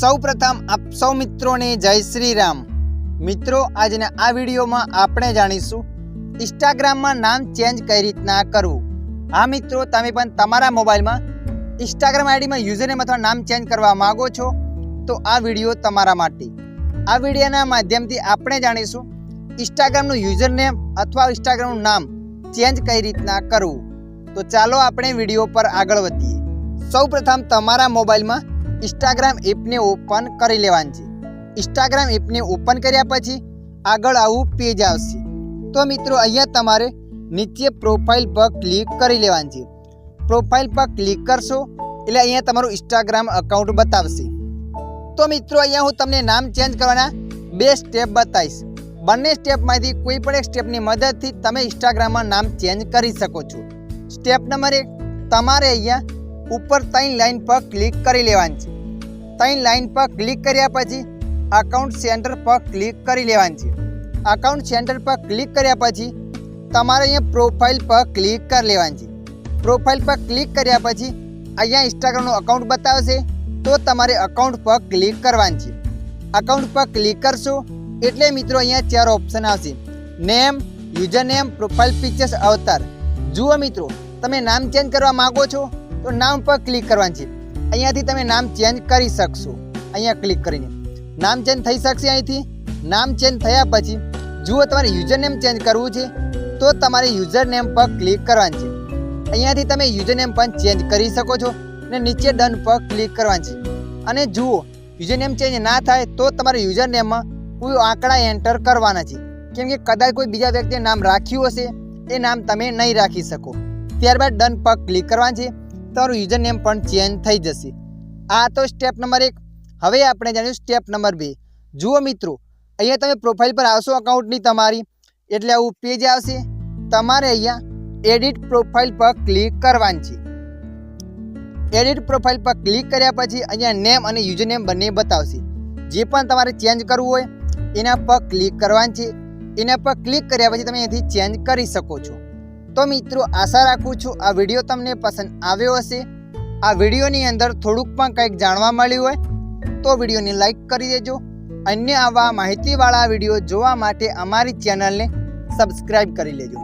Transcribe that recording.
સૌ પ્રથમ આપ સૌ મિત્રોને જય શ્રી રામ મિત્રો, આજના આ વિડીયોમાં આપણે જાણીશું ઇન્સ્ટાગ્રામમાં નામ ચેન્જ કઈ રીતના કરવું. હા મિત્રો, તમે પણ તમારા મોબાઈલમાં ઇન્સ્ટાગ્રામ આઈડીમાં યુઝરનેમ અથવા નામ ચેન્જ કરવા માંગો છો, તો આ વીડિયો તમારા માટે. આ વિડીયોના માધ્યમથી આપણે જાણીશું ઇન્સ્ટાગ્રામનું યુઝરનેમ અથવા ઇન્સ્ટાગ્રામનું નામ ચેન્જ કઈ રીતના કરવું. તો ચાલો આપણે વીડિયો પર આગળ વધીએ. સૌ પ્રથમ તમારા મોબાઈલમાં ઇન્સ્ટાગ્રામ એપને ઓપન કરી લેવાની છે ઇન્સ્ટાગ્રામ એપને ઓપન કર્યા પછી આગળ આવું પેજ આવશે. તો મિત્રો, અહીંયા તમારે નીચે પ્રોફાઇલ પર ક્લિક કરી લેવાની છે પ્રોફાઇલ પર ક્લિક કરશો, એટલે અહીંયા તમારું ઇન્સ્ટાગ્રામ અકાઉન્ટ બતાવશે. તો મિત્રો, અહીંયા હું તમને નામ ચેન્જ કરવાના બે સ્ટેપ બતાવીશ. બંને સ્ટેપમાંથી કોઈ પણ એક સ્ટેપની મદદથી તમે ઇન્સ્ટાગ્રામમાં નામ ચેન્જ કરી શકો છો. સ્ટેપ નંબર એક, તમારે અહીંયા ઉપર ત્રણ લાઈન પર ક્લિક કરી લેવાની છે. ત્રણ લાઇન પર ક્લિક કર્યા પછી અકાઉન્ટ સેન્ટર પર ક્લિક કરી લેવાની છે. અકાઉન્ટ સેન્ટર પર ક્લિક કર્યા પછી તમારે અહીંયા પ્રોફાઇલ પર ક્લિક કરી લેવાની છે. પ્રોફાઇલ પર ક્લિક કર્યા પછી અહીંયા ઇન્સ્ટાગ્રામનું અકાઉન્ટ બતાવશે તો તમારે અકાઉન્ટ પર ક્લિક કરવાની છે. અકાઉન્ટ પર ક્લિક કરશો એટલે મિત્રો અહીંયા ચાર ઓપ્શન આવશે. Name user name profile pictures avatar જુઓ મિત્રો, તમે નામ ચેન્જ કરવા માગો છો તો નામ પર ક્લિક કરવાનું છે. અહીંયાથી તમે નામ ચેન્જ કરી શકશો. અહીંયા ક્લિક કરીને. નામ ચેન્જ થઈ શકશે અહીંથી. નામ ચેન્જ થયા પછી જુઓ તમારે યુઝર નેમ ચેન્જ કરવું છે, તો તમારે યુઝર નેમ પર ક્લિક કરવાનું છે. અહીંયાથી તમે યુઝર નેમ પણ ચેન્જ કરી શકો છો અને નીચે ડન પર ક્લિક કરવાનું છે. અને જુઓ યુઝર નેમ ચેન્જ ના થાય તો તમારે યુઝર નેમમાં કોઈ આંકડા એન્ટર કરવાના છે. કેમ કે કદાચ કોઈ બીજા વ્યક્તિએ નામ રાખ્યું હશે, એ નામ તમે નહીં રાખી શકો. ત્યારબાદ ડન પર ક્લિક કરવાનું છે. તમારું યુઝર નેમ પણ ચેન્જ થઈ જશે. આ તો સ્ટેપ નંબર એક. હવે આપણે જાણ્યું સ્ટેપ નંબર બે. જુઓ મિત્રો, અહીંયા તમે પ્રોફાઇલ પર આવશો અકાઉન્ટની તમારી. એટલે આવું પેજ આવશે. તમારે અહીંયા એડિટ પ્રોફાઇલ પર ક્લિક કરવાની છે. એડિટ પ્રોફાઇલ પર ક્લિક કર્યા પછી અહીંયા નેમ અને યુઝર નેમ બંને બતાવશે. જે પણ તમારે ચેન્જ કરવું હોય, એના પર ક્લિક કરવાનું છે. એના પર ક્લિક કર્યા પછી તમે અહીંયાથી ચેન્જ કરી શકો છો. તો મિત્રો, આશા રાખું છું આ વીડિયો તમને પસંદ આવ્યો હશે. આ વિડીયોની અંદર થોડુંક પણ કંઈક જાણવા મળ્યું હોય, તો વિડીયોને લાઈક કરી દેજો. અન્ય આવા માહિતીવાળા વીડિયો જોવા માટે અમારી ચેનલને સબસ્ક્રાઈબ કરી લેજો.